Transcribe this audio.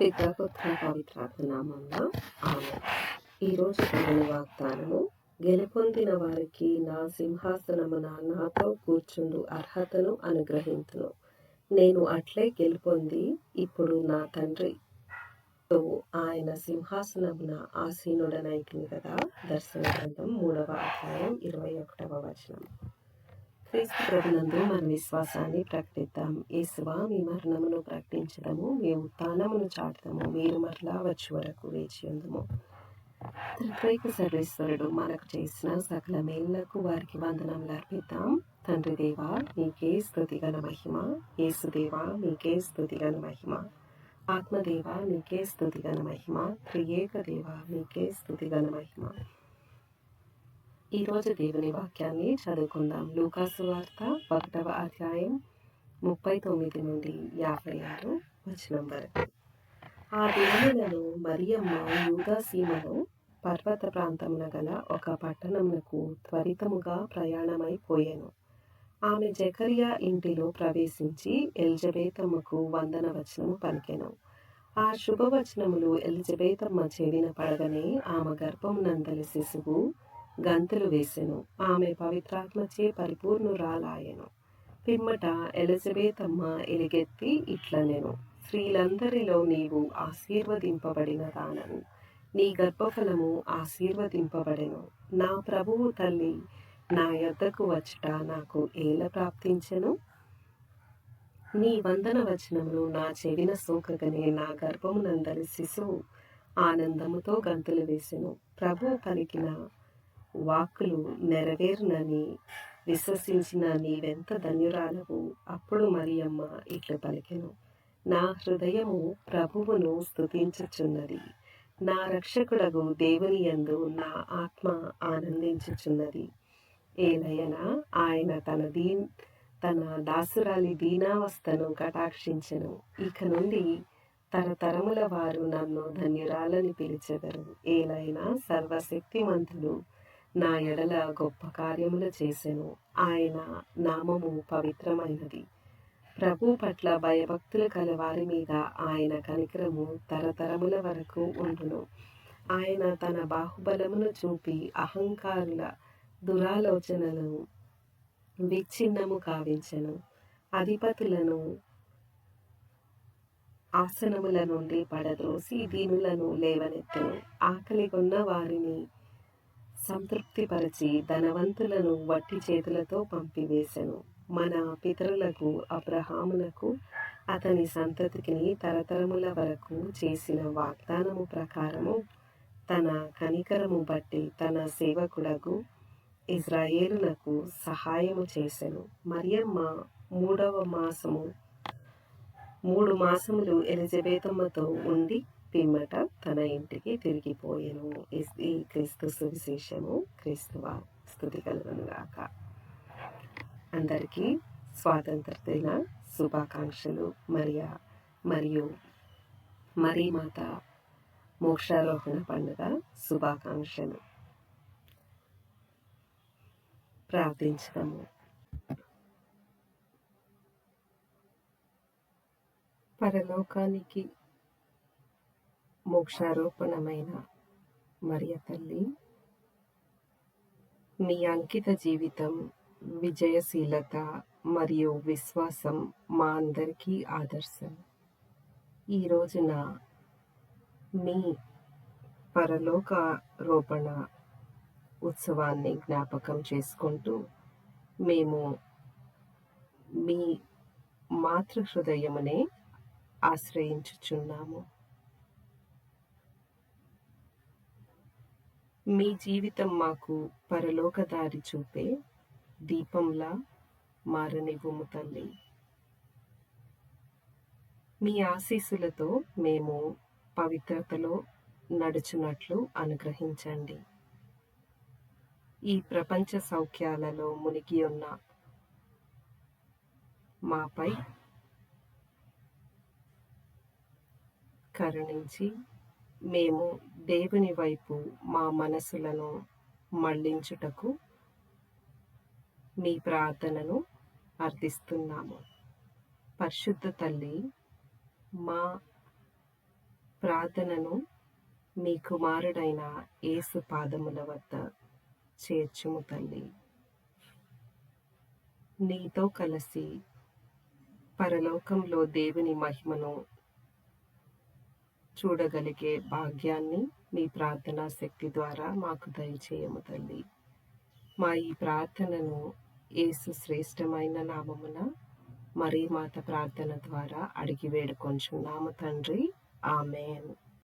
పితృపుత్ర పవిత్రాత్మ నామంలో ఆమె ఈరోజు దేవుని వాగ్దానము. గెలుపొందిన వారికి నా సింహాసనమున నాతో కూర్చుండు అర్హతను అనుగ్రహించును నేను అట్లే గెలుపొంది ఇప్పుడు నా తండ్రితో ఆయన సింహాసనమున ఆసీనుడనైతుంది కదా. దర్శన గ్రంథం మూడవ అధ్యాయం ఇరవై ఒకటవ వచనం. క్రీస్తు ప్రభునందు మన విశ్వాసాన్ని ప్రకటిద్దాం. యేసువా మీ మరణమును ప్రకటించడము మీ ఉత్థానమును చాటుదాము మీరు మరలా వచ్చి వరకు వేచి ఉందము. త్రిత్రైక సర్వేశ్వరుడు మనకు చేసిన సకల మేళ్ళకు వారికి వందనములు అర్పిద్దాం. తండ్రి దేవా మీకే స్థుతిగల మహిమ. యేసుదేవా మీకే స్థుతిగల మహిమ. ఆత్మదేవ నీకే స్థుతిగల మహిమ. త్రియేక దేవ నీకే స్థుతిగల మహిమ. ఈరోజు దేవుని వాక్యాన్ని చదువుకుందాం. లూకాసు వార్త ఒకటవ అధ్యాయం ముప్పై తొమ్మిది నుండి యాభై ఆరు వచనం వరకు. ఆ దేవులను మరియమ్మ యూదాసీమలో పర్వత ప్రాంతమున గల ఒక పట్టణమునకు త్వరితముగా ప్రయాణమైపోయాను ఆమె జకరియా ఇంటిలో ప్రవేశించి ఎలిజబేతమ్మకు వందన వచనము పలికెను. ఆ శుభవచనములు ఎలిజబేతమ్మ చెవిన పడగనే ఆమె గర్భమునందలి శిశువు గంతులు వేసెను. ఆమె పవిత్రాత్మచే పరిపూర్ణురాలాయెను. పిమ్మట ఎలిజబెత్ అమ్మ ఎలిగెత్తి ఇట్లనెను. స్త్రీలందరిలో నీవు ఆశీర్వదింపబడిన దానను నీ గర్భఫలము ఆశీర్వదింపబడెను. నా ప్రభువు తల్లి నా యొద్దకు వచ్చుట నాకు ఏల ప్రాప్తించెను? నీ వందన వచనములు నా చెవిన సోకగనే నా గర్భమునందరి శిశువు ఆనందముతో గంతులు వేసెను. ప్రభు పలికిన వాక్కులు నెరవేరునని విశ్వసించిన నీవెంత ధన్యురాలవు. అప్పుడు మరియమ్మ ఇట్లు పలికెను. నా హృదయము ప్రభువును స్తుతించుచున్నది. నా రక్షకుడగు దేవుని యందు నా ఆత్మ ఆనందించుచున్నది. ఏలయనా ఆయన తన దీ తన దాసురాలి దీనావస్థను కటాక్షించెను. ఇక నుండి తరతరముల వారు నన్ను ధన్యురాలని పిలిచెదరు. ఏలైనా సర్వశక్తిమంతుడు నా ఎడల గొప్ప కార్యములు చేసెను. ఆయన నామము పవిత్రమైనది. ప్రభు పట్ల భయభక్తులు కలవారి మీద ఆయన కనికరము తరతరముల వరకు ఉండును. ఆయన తన బాహుబలమును చూపి అహంకారుల దురాలోచనలను విచ్ఛిన్నము కావించెను. అధిపతులను ఆసనముల నుండి పడద్రోసి దీనులను లేవనెత్తను. ఆకలి కొన్న వారిని సంతృప్తిపరచి ధనవంతులను వట్టి చేతులతో పంపివేశాను మన పితరులకు అబ్రహామునకు అతని సంతతికి తరతరముల వరకు చేసిన వాగ్దానము ప్రకారము తన కనికరము బట్టి తన సేవకుడకు ఇజ్రాయేలునకు సహాయము చేసెను. మరియమ్మ మూడవ మాసము మూడు మాసములు ఎలిజబేతమ్మతో ఉండి పిమ్మట తన ఇంటికి తిరిగిపోయాను. ఈ క్రీస్తు సువిశేషము క్రీస్తువ స్థుతి కలుగునుగాక. అందరికీ స్వాతంత్ర దిన శుభాకాంక్షలు. మరియా మరియు మరీ మాత మోక్షారోహణ పండుగ శుభాకాంక్షలు. ప్రార్థించడము పరలోకానికి మోక్షారోపణమైన మరియ తల్లి. మీ అంకిత జీవితం విజయశీలత మరియు విశ్వాసం మా అందరికీ ఆదర్శం. ఈ రోజున మీ పరలోక రోపణ ఉత్సవాన్ని జ్ఞాపకం చేసుకుంటూ మేము మీ మాతృహృదయమునే ఆశ్రయించుచున్నాము. మీ జీవితం మాకు పరలోక దారి చూపే దీపంలా మారనివ్వము తల్లి. మీ ఆశీస్సులతో మేము పవిత్రతలో నడుచున్నట్లు అనుగ్రహించండి. ఈ ప్రపంచ సౌఖ్యాలలో మునిగి ఉన్న మాపై కరుణించి మేము దేవుని వైపు మా మనసులను మళ్ళించుటకు మీ ప్రార్థనను అర్థిస్తున్నాము. పరిశుద్ధ తల్లి మా ప్రార్థనను మీ కుమారుడైన యేసు పాదముల వద్ద చేర్చుము తల్లి. నీతో కలిసి పరలోకంలో దేవుని మహిమను చూడగలిగే భాగ్యాన్ని మీ ప్రార్థనా శక్తి ద్వారా మాకు దయచేయము తల్లి. మా ఈ ప్రార్థనను ఏసు శ్రేష్టమైన నామమున మరీ మాత ప్రార్థన ద్వారా అడిగి వేడుకొంచున్నాము తండ్రి. ఆమెన్.